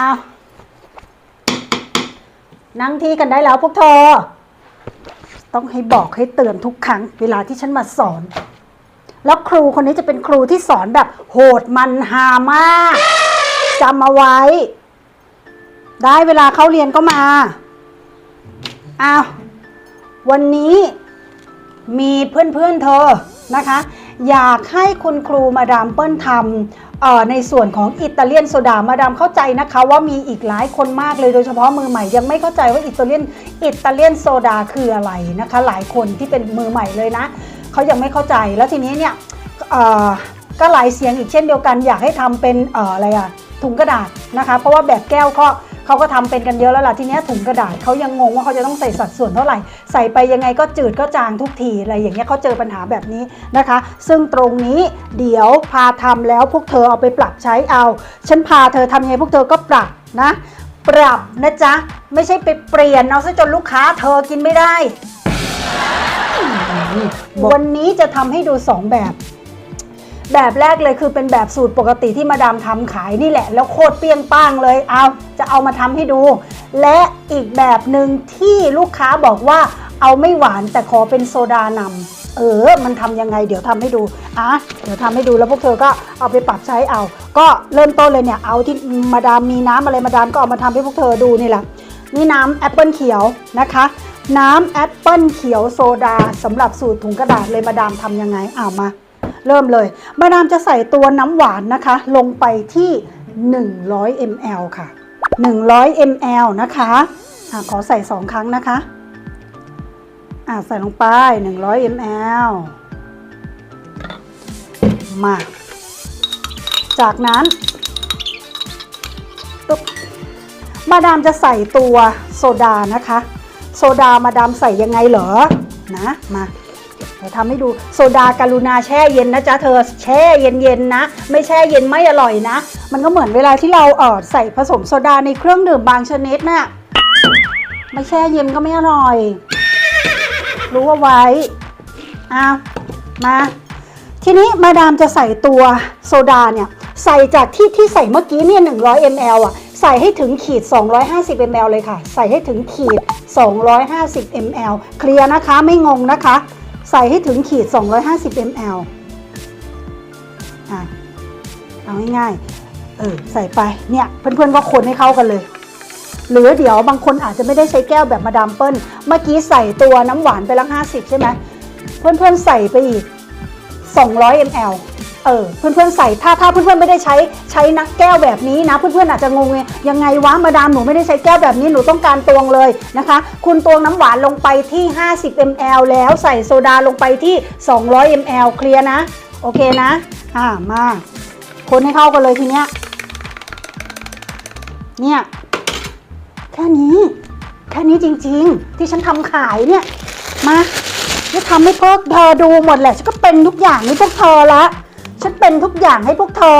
อานั่งที่กันได้แล้วพวกเธอ ต้องให้บอกให้เตือนทุกครั้ง เวลาที่ฉันมาสอน แล้วครูคนนี้จะเป็นครูที่สอนแบบ โหดมันหามากจำเอาไว้ ได้เวลาเข้าเรียนก็มาอ้าววันนี้มีเพื่อนๆเธอนะคะ อยากให้คุณครูมาดามเปิ้ลทำ ในส่วนของอิตาเลียนโซดามาดามเข้าใจนะคะว่ามีอีกหลายคนมากเลยโดยเฉพาะมือใหม่ยังไม่เข้าใจว่าอิตาเลียนอิตาเลียนโซดาคืออะไรนะคะ หลายคนที่เป็นมือใหม่เลยนะเขายังไม่เข้าใจแล้วทีนี้เนี่ยก็หลายเสียงอีกเช่นเดียวกันอยากให้ทำเป็นเอ่ออะไรอะถุงกระดาษนะคะ เพราะว่าแบบแก้วก็ เขาก็ทำเป็นกันเยอะแล้วล่ะทีนี้ถุงกระดาษเขายังงงว่าเขาจะต้องใส่สัดส่วนเท่าไหร่ ใส่ไปยังไงก็จืดก็จางทุกทีอะไรอย่างเงี้ยเขาเจอปัญหาแบบนี้นะคะ ซึ่งตรงนี้เดี๋ยวพาทำแล้วพวกเธอเอาไปปรับใช้เอา ฉันพาเธอทำยังไงพวกเธอก็ปรับนะปรับนะจ๊ะ ไม่ใช่ไปเปลี่ยนเอาซะจนลูกค้าเธอกินไม่ได้ วันนี้จะทำให้ดูสองแบบ แบบแรกเลยคือเป็นแบบสูตรปกติที่มาดามทำขายนี่แหละ แล้วโคตรเปี้ยงป้างเลย เอาจะเอามาทำให้ดู และอีกแบบหนึ่งที่ลูกค้าบอกว่าเอาไม่หวานแต่ขอเป็นโซดานำเออ มันทำยังไง เดี๋ยวทำให้ดูอะเดี๋ยวทำให้ดูแล้วพวกเธอก็เอาไปปรับใช้เอา ก็เริ่มต้นเลยเนี่ย เอาที่มาดามมีน้ำอะไรมาดามก็เอามาทำให้พวกเธอดูนี่แหละนี่น้ำแอปเปิลเขียวนะคะน้ำแอปเปิลเขียวโซดาสำหรับสูตรถุงกระดาษเลยมาดามทำยังไงอ้าวมา เริ่มเลย มาดามจะใส่ตัวน้ำหวานนะคะ ลงไปที่ 100 ml ค่ะ 100 ml นะคะอะขอใส่ 2 ครั้งนะคะอะใส่ลงไป 100 ml มา จากนั้นมาดามจะใส่ตัวโซดานะคะ โซดามาดามใส่ยังไงเหรอ นะ มา ทำให้ดูโซดาการุณาแช่เย็นนะจ๊ะเธอแช่เย็นๆนะ ไม่แช่เย็นไม่อร่อยนะ มันก็เหมือนเวลาที่เราเออใส่ผสมโซดาในเครื่องดื่มบางชนิดน่ะไม่แช่เย็นก็ไม่อร่อย รู้ว่าไว้อะมาทีนี้มาดามจะใส่ตัวโซดาเนี่ยใส่จากที่ที่ใส่เมื่อกี้เนี่ย 100 ml อะ ใส่ให้ถึงขีด 250 ml เลยค่ะ ใส่ให้ถึงขีด 250 ml เคลียร์นะคะ ไม่งงนะคะ ใส่ให้ถึงขีด 250 ml อะเอาง่ายๆ เออใส่ไปเนี่ยเพื่อนๆก็คนให้เข้ากันเลย หรือเดี๋ยวบางคนอาจจะไม่ได้ใช้แก้วแบบมาดามเปิ้ล เมื่อกี้ใส่ตัวน้ำหวานไปละ50 ใช่ไหมเพื่อนๆใส่ไปอีก 200 ml เออเพื่อนๆใส่ถ้าถ้าเพื่อนๆไม่ได้ใช้ใช้นักแก้วแบบนี้นะ เพื่อนๆอาจจะงงไงยังไงวะมาดามหนูไม่ได้ใช้แก้วแบบนี้หนูต้องการตวงเลยนะคะ คุณตวงน้ำหวานลงไปที่ 50 ml แล้วใส่โซดาลงไปที่ 200 ml เคลียร์นะ โอเคนะอ่ามาคนให้เข้ากันเลยทีเนี้ยเนี่ยแค่นี้ แค่นี้จริงๆ ที่ฉันทำขายเนี่ยมาจะทำให้พวกเธอดูหมดแหละฉันก็เป็นทุกอย่างให้พวกเธอละ เป็นทุกอย่างให้พวกเธอ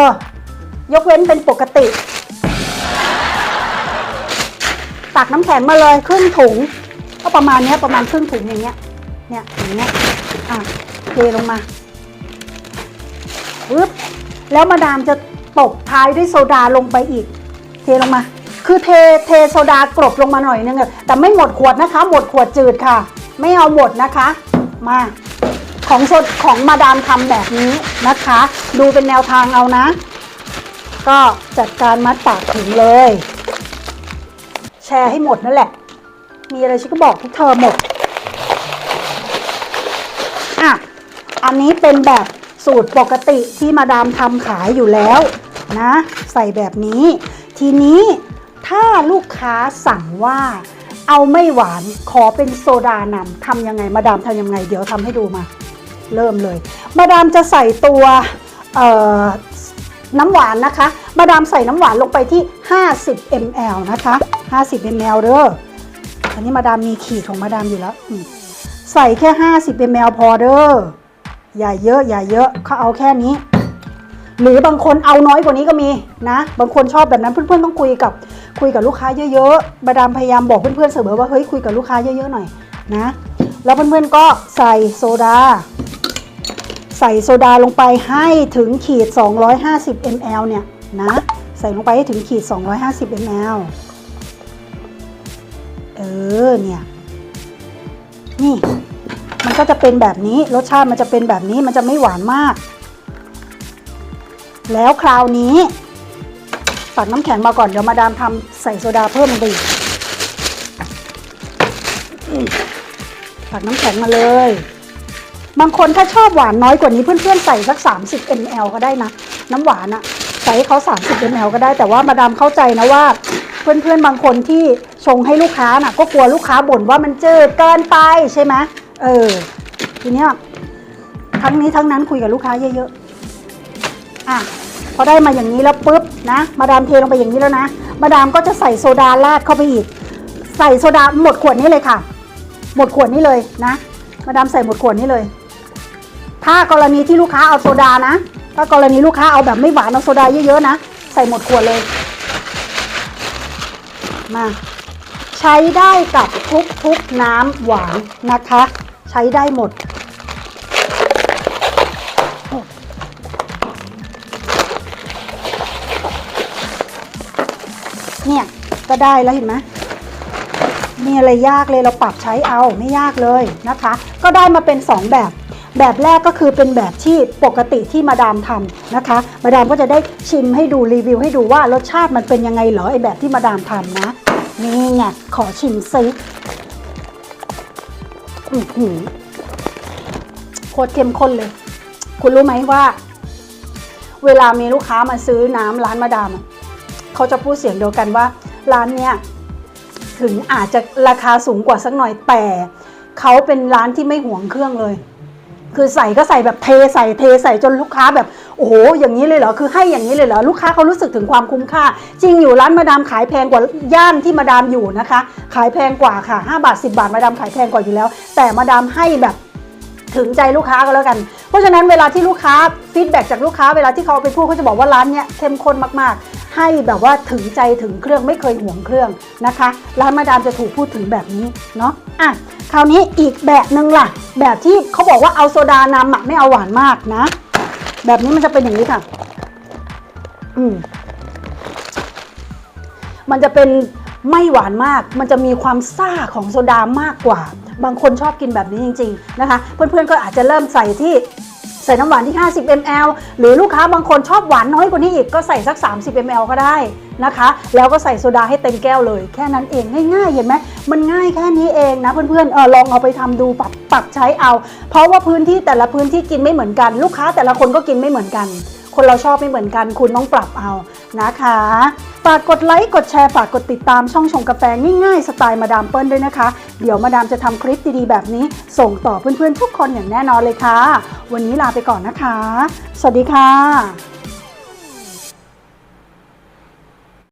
ยกเว้นเป็นปกติ ตักน้ำแข็งมาเลยครึ่งถุง ก็ประมาณเนี้ยประมาณครึ่งถุงอย่างเงี้ย เนี่ยอย่างเงี้ย อะเทลงมาปึ๊บแล้วมาดามจะตบท้ายด้วยโซดาลงไปอีก เทลงมา คือเทเทโซดากรบลงมาหน่อยนึงอะแต่ไม่หมดขวดนะคะ หมดขวดจืดค่ะ ไม่เอาหมดนะคะ มา ของสดของมาดามทำแบบนี้นะคะ ดูเป็นแนวทางเอานะ ก็จัดการมัดปากถุงเลย แชร์ให้หมดนั่นแหละ มีอะไรฉันก็บอกทุกเธอหมดอะอันนี้เป็นแบบสูตรปกติที่มาดามทำขายอยู่แล้วนะ ใส่แบบนี้ ทีนี้ถ้าลูกค้าสั่งว่า เอาไม่หวานขอเป็นโซดานำทำยังไงมาดามทำยังไง เดี๋ยวทำให้ดูมา เริ่มเลย มาดามจะใส่ตัวน้ำหวานนะคะ มาดามใส่น้ำหวานลงไปที่ 50 ml นะคะ 50 ml เด้ออันนี้มาดามมีขีดของมาดามอยู่แล้ว ใส่แค่ 50 ml พอเด้ออย่าเยอะอย่าเยอะเขาเอาแค่นี้ หรือบางคนเอาน้อยกว่านี้ก็มีนะ บางคนชอบแบบนั้นเพื่อนๆต้องคุยกับคุยกับลูกค้าเยอะๆมาดามพยายามบอกเพื่อนๆเสมอว่าเฮ้ยคุยกับลูกค้าเยอะๆหน่อยนะ แล้วเพื่อนๆก็ใส่โซดา ใส่โซดาลงไปให้ถึงขีด 250 ml เนี่ยนะ ใส่ลงไปให้ถึงขีด 250 ml เออเนี่ยนี่มันก็จะเป็นแบบนี้รสชาติมันจะเป็นแบบนี้มันจะไม่หวานมาก แล้วคราวนี้ตักน้ำแข็งมาก่อนเดี๋ยวมาดามทำใส่โซดาเพิ่มลงไปอีกตักน้ำแข็งมาเลย บางคนถ้าชอบหวานน้อยกว่านี้เพื่อนๆใส่สัก 30 ml ก็ได้นะ น้ำหวานอะใส่ให้เขา 30 ml ก็ได้แต่ว่ามาดามเข้าใจนะว่า เพื่อนๆบางคนที่ชงให้ลูกค้าน่ะ ก็กลัวลูกค้าบ่นว่ามันจืดเกินไปใช่ไหมเออทีเนี้ยทั้งนี้ทั้งนั้นคุยกับลูกค้าเยอะๆอะพอได้มาอย่างนี้แล้วปุ๊บนะ มาดามเทลงไปอย่างนี้แล้วนะ มาดามก็จะใส่โซดาราดเข้าไปอีก ใส่โซดาหมดขวดนี้เลยค่ะ หมดขวดนี้เลยนะ มาดามใส่หมดขวดนี้เลย ถ้ากรณีที่ลูกค้าเอาโซดานะ ถ้ากรณีลูกค้าเอาแบบไม่หวานเอาโซดาเยอะๆนะ ใส่หมดขวดเลย มา ใช้ได้กับทุกๆน้ำหวานนะคะ ใช้ได้หมด เนี่ย ก็ได้แล้วเห็นไหมมีอะไรยากเลยเราปรับใช้เอาไม่ยากเลยนะคะ ก็ได้มาเป็น 2 แบบ แบบแรกก็คือเป็นแบบที่ปกติที่มาดามทำนะคะ มาดามก็จะได้ชิมให้ดูรีวิวให้ดูว่ารสชาติมันเป็นยังไงเหรอไอแบบที่มาดามทำนะ นี่ไงขอชิมซิอือหือโคตรเข้มข้นเลย คุณรู้ไหมว่า เวลามีลูกค้ามาซื้อน้ำร้านมาดาม เขาจะพูดเสียงเดียวกันว่า ร้านเนี้ยถึงอาจจะราคาสูงกว่าสักหน่อยแต่เขาเป็นร้านที่ไม่หวงเครื่องเลย คือใส่ก็ใส่แบบเทใส่เทใส่จนลูกค้าแบบโอ้โหอย่างนี้เลยเหรอคือให้อย่างนี้เลยเหรอลูกค้าเขารู้สึกถึงความคุ้มค่า จริงอยู่ร้านมาดามขายแพงกว่าย่านที่มาดามอยู่นะคะ ขายแพงกว่าค่ะ 5 บาท 10 บาทมาดามขายแพงกว่าอยู่แล้ว แต่มาดามให้แบบถึงใจลูกค้าก็แล้วกัน เพราะฉะนั้นเวลาที่ลูกค้าฟีดแบ็กจากลูกค้าเวลาที่เขาเอาไปพูดเขาจะบอกว่าร้านเนี้ยเข้มข้นมากๆ ให้แบบว่าถึงใจถึงเครื่องไม่เคยห่วงเครื่องนะคะ ร้านมาดามจะถูกพูดถึงแบบนี้เนาะอะคราวนี้อีกแบบหนึ่งล่ะ แบบที่เขาบอกว่าเอาโซดานำอะไม่เอาหวานมากนะ แบบนี้มันจะเป็นอย่างนี้ค่ะ อืมมันจะเป็นไม่หวานมาก มันจะมีความซ่าของโซดามากกว่า บางคนชอบกินแบบนี้จริง ๆ นะคะ เพื่อนๆก็อาจจะเริ่มใส่ที่ ใส่น้ำหวานที่ 50 ml หรือลูกค้าบางคนชอบหวานน้อยกว่านี้อีกก็ใส่สัก 30 ml ก็ได้นะคะ แล้วก็ใส่โซดาให้เต็มแก้วเลย แค่นั้นเองง่ายๆ เห็นไหมมันง่ายแค่นี้เองนะเพื่อนๆเออลองเอาไปทำดูปรับปรับใช้เอา เพราะว่าพื้นที่แต่ละพื้นที่กินไม่เหมือนกัน ลูกค้าแต่ละคนก็กินไม่เหมือนกัน คนเราชอบไม่เหมือนกัน คุณต้องปรับเอานะคะ ฝากกดไลค์กดแชร์ฝากกดติดตามช่องชงกาแฟง่ายๆสไตล์มาดามเปิ้ลด้วยนะคะ เดี๋ยวมาดามจะทำคลิปดีๆแบบนี้ ส่งต่อเพื่อนๆทุกคนอย่างแน่นอนเลยค่ะ วันนี้ลาไปก่อนนะคะ สวัสดีค่ะ